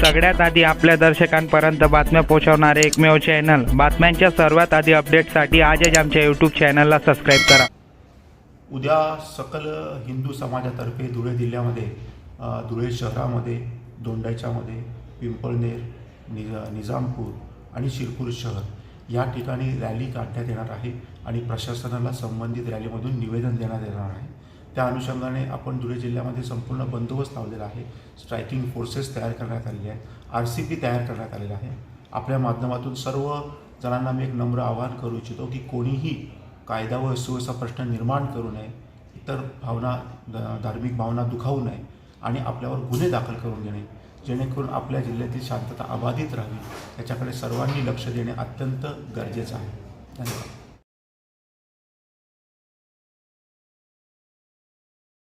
सगळ्यात आधी आपल्या दर्शकांपर्यंत बातम्या पोहोचवणारे एकमेव चॅनल बातम्यांच्या सर्वात आधी अपडेटसाठी आजच आमच्या यूट्यूब चॅनलला सबस्क्राईब करा. उद्या सकल हिंदू समाजातर्फे धुळे जिल्ह्यामध्ये धुळे शहरामध्ये दोंडाच्यामध्ये पिंपळनेर निज निजामपूर आणि शिरपूर शहर या ठिकाणी रॅली काढण्यात येणार आहे आणि प्रशासनाला संबंधित रॅलीमधून निवेदन देण्यात येणार आहे. त्या अनुषंगाने आपण धुळे जिल्ह्यामध्ये संपूर्ण बंदोबस्त लावलेला आहे. स्ट्रायकिंग फोर्सेस तयार करण्यात आलेले आहेत आर सी पी तयार करण्यात आलेला आहे. आपल्या माध्यमातून सर्व जणांना मी एक नम्र आवाहन करू इच्छितो की कोणीही कायदा व सुव्यवस्था प्रश्न निर्माण करू नये इतर भावना धार्मिक भावना दुखावू नये आणि आपल्यावर गुन्हे दाखल करून घेणे जेणेकरून आपल्या जिल्ह्यातील शांतता अबाधित राहावी याच्याकडे सर्वांनी लक्ष देणे अत्यंत गरजेचं आहे. धन्यवाद.